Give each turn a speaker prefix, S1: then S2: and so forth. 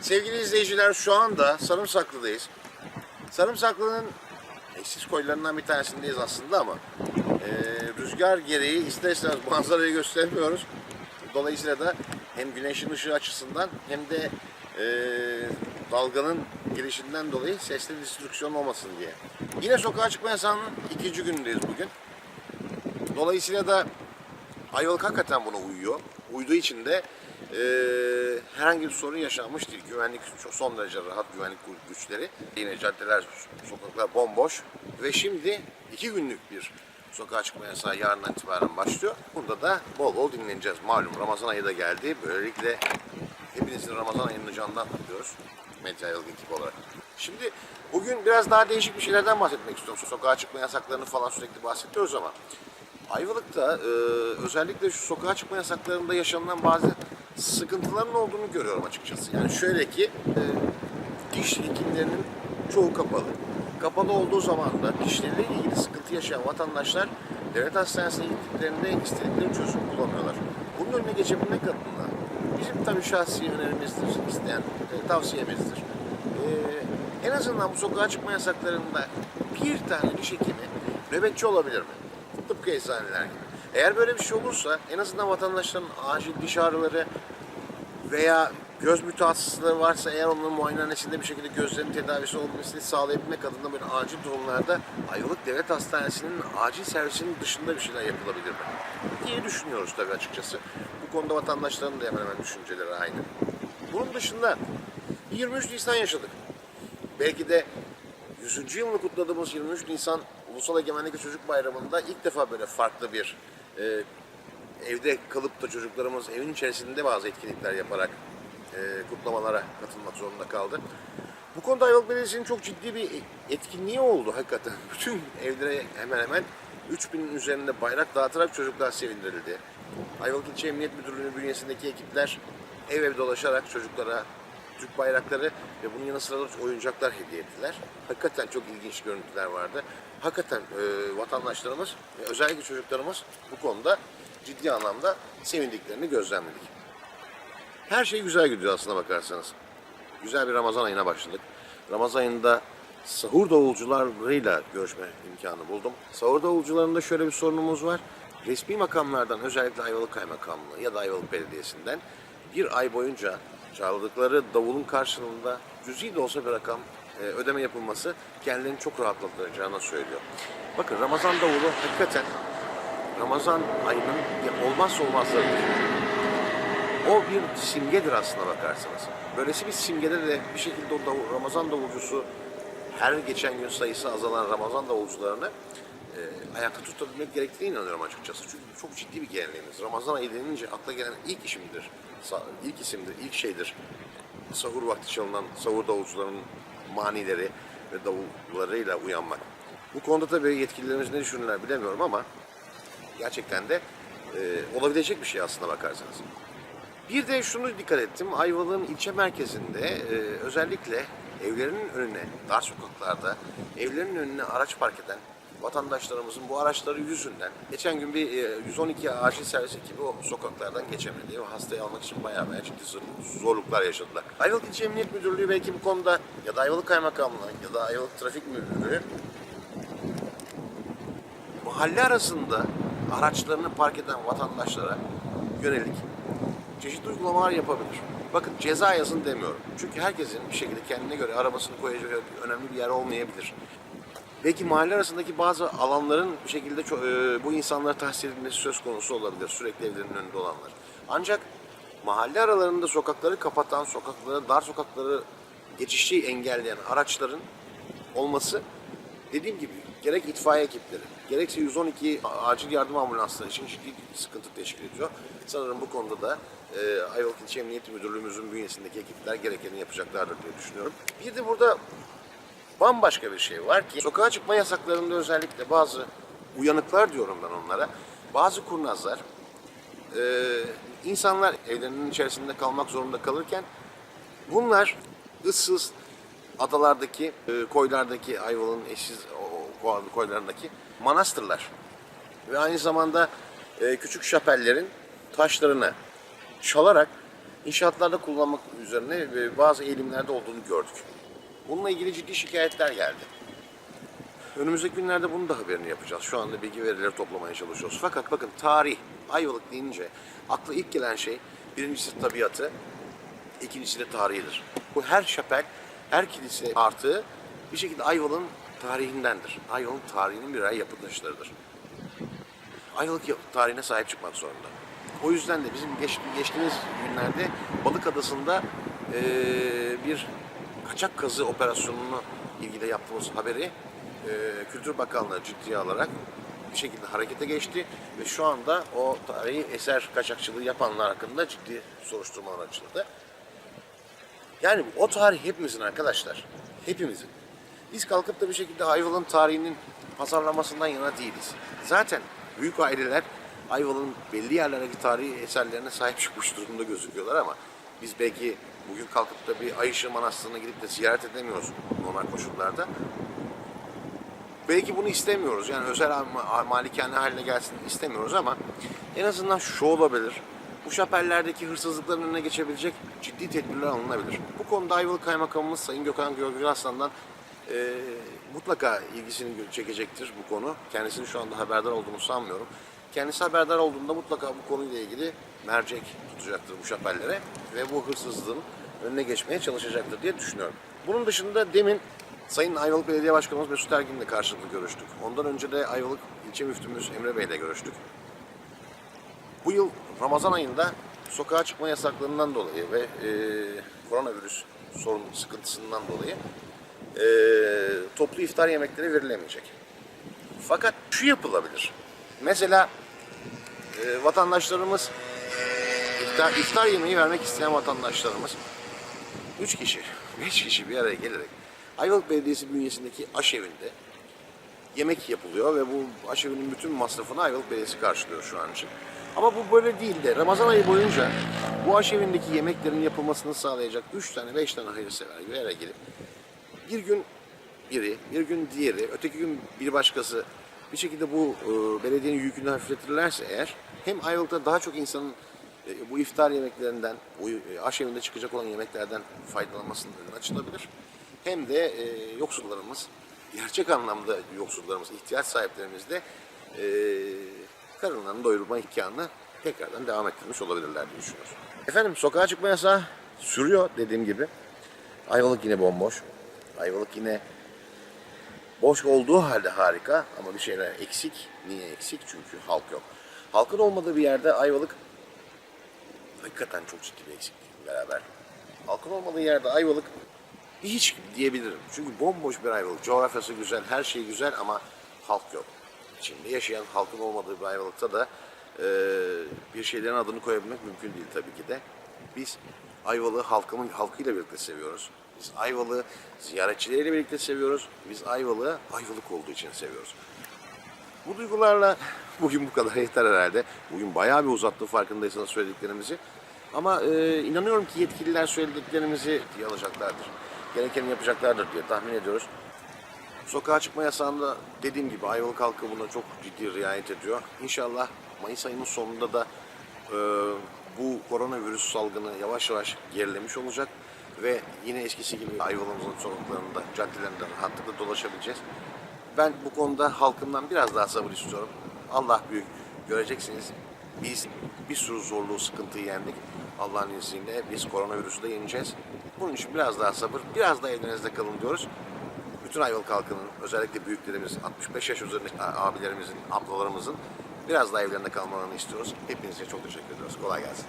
S1: Sevgili izleyiciler şu anda Sarımsaklı'dayız. Sarımsaklı'nın eşsiz koylarından bir tanesindeyiz aslında ama e, rüzgar gereği ister manzarayı göstermiyoruz. Dolayısıyla da hem güneşin ışığı açısından hem de e, dalganın girişinden dolayı sesli distrüksiyon olmasın diye. Yine sokağa çıkma yasağının ikinci günündeyiz bugün. Dolayısıyla da Ayvalık hakikaten buna uyuyor. Uyduğu için de e, herhangi bir sorun yaşanmış değil. Güvenlik çok son derece rahat güvenlik güçleri. Yine caddeler, sokaklar bomboş. Ve şimdi iki günlük bir sokağa çıkma yasağı yarından itibaren başlıyor. Bunda da bol bol dinleneceğiz. Malum Ramazan ayı da geldi. Böylelikle hepinizin Ramazan ayını candan kutluyoruz. Medya Ayvalık ekibi olarak. Şimdi bugün biraz daha değişik bir şeylerden bahsetmek istiyorum. Sokağa çıkma yasaklarını falan sürekli bahsediyoruz ama Ayvalık'ta e, özellikle şu sokağa çıkma yasaklarında yaşanılan bazı sıkıntıların olduğunu görüyorum açıkçası. Yani şöyle ki e, diş hekimlerinin çoğu kapalı. Kapalı olduğu zaman da dişleriyle ilgili sıkıntı yaşayan vatandaşlar devlet hastanesine gittiklerinde istedikleri çözüm bulamıyorlar. Bunun önüne geçebilmek adına bizim tabii şahsi önerimizdir, isteyen e, tavsiyemizdir. E, en azından bu sokağa çıkma yasaklarında bir tane diş hekimi nöbetçi olabilir mi? Tıpkı eczaneler gibi. Eğer böyle bir şey olursa en azından vatandaşların acil diş ağrıları veya göz mütehassıslığı varsa eğer onların muayenehanesinde bir şekilde gözlerin tedavisi olmasını sağlayabilmek adına böyle acil durumlarda Ayvalık Devlet Hastanesi'nin acil servisinin dışında bir şeyler yapılabilir mi? diye düşünüyoruz tabii açıkçası. Bu konuda vatandaşların da hemen hemen düşünceleri aynı. Bunun dışında 23 Nisan yaşadık. Belki de 100. yılını kutladığımız 23 Nisan Ulusal Egemenlik Çocuk Bayramı'nda ilk defa böyle farklı bir e, evde kalıp da çocuklarımız evin içerisinde bazı etkinlikler yaparak e, kutlamalara katılmak zorunda kaldı. Bu konuda Ayvalık Belediyesi'nin çok ciddi bir etkinliği oldu hakikaten. Bütün evlere hemen hemen 3000'in üzerinde bayrak dağıtarak çocuklar sevindirildi. Ayvalık İlçe Emniyet Müdürlüğü'nün bünyesindeki ekipler ev ev dolaşarak çocuklara Türk bayrakları ve bunun yanı sıra da oyuncaklar hediye ettiler. Hakikaten çok ilginç görüntüler vardı. Hakikaten e, vatandaşlarımız ve özellikle çocuklarımız bu konuda ciddi anlamda sevindiklerini gözlemledik. Her şey güzel gidiyor aslına bakarsanız. Güzel bir Ramazan ayına başladık. Ramazan ayında sahur davulcularıyla görüşme imkanı buldum. Sahur davulcularında şöyle bir sorunumuz var. Resmi makamlardan özellikle Ayvalık Kaymakamlığı ya da Ayvalık Belediyesi'nden bir ay boyunca çaldıkları davulun karşılığında cüzi de olsa bir rakam e, ödeme yapılması kendilerini çok rahatlatacağını söylüyor. Bakın Ramazan davulu hakikaten Ramazan ayının olmazsa olmazlarıdır. O bir simgedir aslına bakarsanız. Böylesi bir simgede de bir şekilde o davul- Ramazan davulcusu her geçen gün sayısı azalan Ramazan davulcularını e, ayakta tutabilmek gerektiğine inanıyorum açıkçası. Çünkü çok ciddi bir geleneğimiz. Ramazan ayı denince akla gelen ilk işimdir, ilk isimdir, ilk şeydir. Sahur vakti çalınan sahur davulcularının manileri ve davullarıyla uyanmak. Bu konuda tabii yetkililerimiz ne düşünürler bilemiyorum ama gerçekten de e, olabilecek bir şey aslına bakarsanız. Bir de şunu dikkat ettim. Ayvalık'ın ilçe merkezinde e, özellikle evlerinin önüne, dar sokaklarda evlerinin önüne araç park eden vatandaşlarımızın bu araçları yüzünden geçen gün bir e, 112 acil servis ekibi o sokaklardan geçemedi ve hastayı almak için bayağı bayağı ciddi zor- zorluklar yaşadılar. Ayvalık İlçe Emniyet Müdürlüğü belki bu konuda ya da Ayvalık Kaymakamlığı ya da Ayvalık Trafik Müdürlüğü mahalle arasında araçlarını park eden vatandaşlara yönelik çeşitli uygulamalar yapabilir. Bakın ceza yazın demiyorum. Çünkü herkesin bir şekilde kendine göre arabasını koyacağı önemli bir yer olmayabilir. Belki mahalle arasındaki bazı alanların bir şekilde e, bu insanlara tahsis edilmesi söz konusu olabilir. Sürekli evlerinin önünde olanlar. Ancak mahalle aralarında sokakları kapatan, sokakları, dar sokakları geçişi engelleyen araçların olması dediğim gibi gerek itfaiye ekipleri, gerekse 112 acil yardım ambulansları için ciddi sıkıntı teşkil ediyor. Sanırım bu konuda da e, Ayvalık İlçe Emniyet Müdürlüğümüzün bünyesindeki ekipler gerekeni yapacaklardır diye düşünüyorum. Bir de burada bambaşka bir şey var ki sokağa çıkma yasaklarında özellikle bazı uyanıklar diyorum ben onlara. Bazı kurnazlar e, insanlar evlerinin içerisinde kalmak zorunda kalırken bunlar ıssız adalardaki, e, koylardaki, Ayvalık'ın eşsiz o- koylarındaki manastırlar ve aynı zamanda e, küçük şapellerin taşlarını çalarak inşaatlarda kullanmak üzerine e, bazı eğilimlerde olduğunu gördük. Bununla ilgili ciddi şikayetler geldi. Önümüzdeki günlerde bunun da haberini yapacağız. Şu anda bilgi verileri toplamaya çalışıyoruz. Fakat bakın tarih, Ayvalık deyince akla ilk gelen şey birincisi tabiatı, ikincisi de tarihidir. Bu her şapel, her kilise artığı bir şekilde Ayvalık'ın tarihindendir. Ayvalık tarihinin birer yapı taşlarıdır. Ayvalık tarihine sahip çıkmak zorunda. O yüzden de bizim geç- geçtiğimiz günlerde Balık Adası'nda eee, bir kaçak kazı operasyonunu ilgili yaptığımız haberi eee, Kültür Bakanlığı ciddiye alarak bir şekilde harekete geçti ve şu anda o tarihi eser kaçakçılığı yapanlar hakkında ciddi soruşturmalar açıldı. Yani o tarih hepimizin arkadaşlar. Hepimizin. Biz kalkıp da bir şekilde Ayvalık'ın tarihinin pazarlamasından yana değiliz. Zaten büyük aileler Ayvalık'ın belli yerlerdeki tarihi eserlerine sahip çıkmış durumda gözüküyorlar ama biz belki bugün kalkıp da bir Ayışık Manastırı'na gidip de ziyaret edemiyoruz normal koşullarda. Belki bunu istemiyoruz. Yani özel ma- malikane haline gelsin istemiyoruz ama en azından şu olabilir. Bu şapellerdeki hırsızlıkların önüne geçebilecek ciddi tedbirler alınabilir. Bu konuda Ayvalık Kaymakamımız Sayın Gökhan Görgül Aslan'dan e, mutlaka ilgisini çekecektir bu konu. Kendisinin şu anda haberdar olduğunu sanmıyorum. Kendisi haberdar olduğunda mutlaka bu konuyla ilgili mercek tutacaktır bu şapellere ve bu hırsızlığın önüne geçmeye çalışacaktır diye düşünüyorum. Bunun dışında demin Sayın Ayvalık Belediye Başkanımız Mesut Ergin'le karşılıklı görüştük. Ondan önce de Ayvalık İlçe Müftümüz Emre Bey'le görüştük. Bu yıl Ramazan ayında sokağa çıkma yasaklarından dolayı ve e, koronavirüs sorun sıkıntısından dolayı e, toplu iftar yemekleri verilemeyecek. Fakat şu yapılabilir. Mesela e, vatandaşlarımız iftar, iftar yemeği vermek isteyen vatandaşlarımız 3 kişi, 5 kişi bir araya gelerek Ayvalık Belediyesi bünyesindeki aşevinde yemek yapılıyor ve bu aşevinin bütün masrafını Ayvalık Belediyesi karşılıyor şu an için. Ama bu böyle değil de Ramazan ayı boyunca bu aşevindeki yemeklerin yapılmasını sağlayacak 3 tane 5 tane hayırsever bir araya gelip bir gün biri, bir gün diğeri, öteki gün bir başkası bir şekilde bu e, belediyenin yükünü hafifletirlerse eğer hem Ayvalık'ta daha çok insanın bu iftar yemeklerinden, bu e, aşevinde çıkacak olan yemeklerden faydalanmasının açılabilir. Hem de e, yoksullarımız, gerçek anlamda yoksullarımız, ihtiyaç sahiplerimiz de e, karınlarını doyurma imkanını tekrardan devam ettirmiş olabilirler diye düşünüyoruz. Efendim sokağa çıkma yasağı sürüyor dediğim gibi. Ayvalık yine bomboş. Ayvalık yine boş olduğu halde harika ama bir şeyler eksik. Niye eksik? Çünkü halk yok. Halkın olmadığı bir yerde Ayvalık hakikaten çok ciddi bir eksiklikle beraber. Halkın olmadığı yerde Ayvalık hiç diyebilirim. Çünkü bomboş bir Ayvalık. Coğrafyası güzel, her şey güzel ama halk yok. İçinde yaşayan halkın olmadığı bir Ayvalık'ta da e, bir şeylerin adını koyabilmek mümkün değil tabii ki de. Biz Ayvalık'ı halkımın halkıyla birlikte seviyoruz. Biz Ayvalık'ı ziyaretçileriyle birlikte seviyoruz. Biz Ayvalık'ı Ayvalık olduğu için seviyoruz. Bu duygularla bugün bu kadar yeter herhalde. Bugün bayağı bir uzattı farkındaysanız söylediklerimizi. Ama e, inanıyorum ki yetkililer söylediklerimizi diye alacaklardır. Gerekeni yapacaklardır diye tahmin ediyoruz. Sokağa çıkma yasağında dediğim gibi Ayvalık halkı buna çok ciddi riayet ediyor. İnşallah Mayıs ayının sonunda da e, bu koronavirüs salgını yavaş yavaş gerilemiş olacak. Ve yine eskisi gibi Ayvalık'ımızın sokaklarında, caddelerinde rahatlıkla dolaşabileceğiz. Ben bu konuda halkımdan biraz daha sabır istiyorum. Allah büyük. Göreceksiniz biz bir sürü zorluğu, sıkıntıyı yendik. Allah'ın izniyle biz koronavirüsü de yeneceğiz. Bunun için biraz daha sabır, biraz daha evinizde kalın diyoruz. Bütün Ayvalık halkının, özellikle büyüklerimiz, 65 yaş üzerindeki abilerimizin, ablalarımızın biraz daha evlerinde kalmalarını istiyoruz. Hepinize çok teşekkür ediyoruz. Kolay gelsin.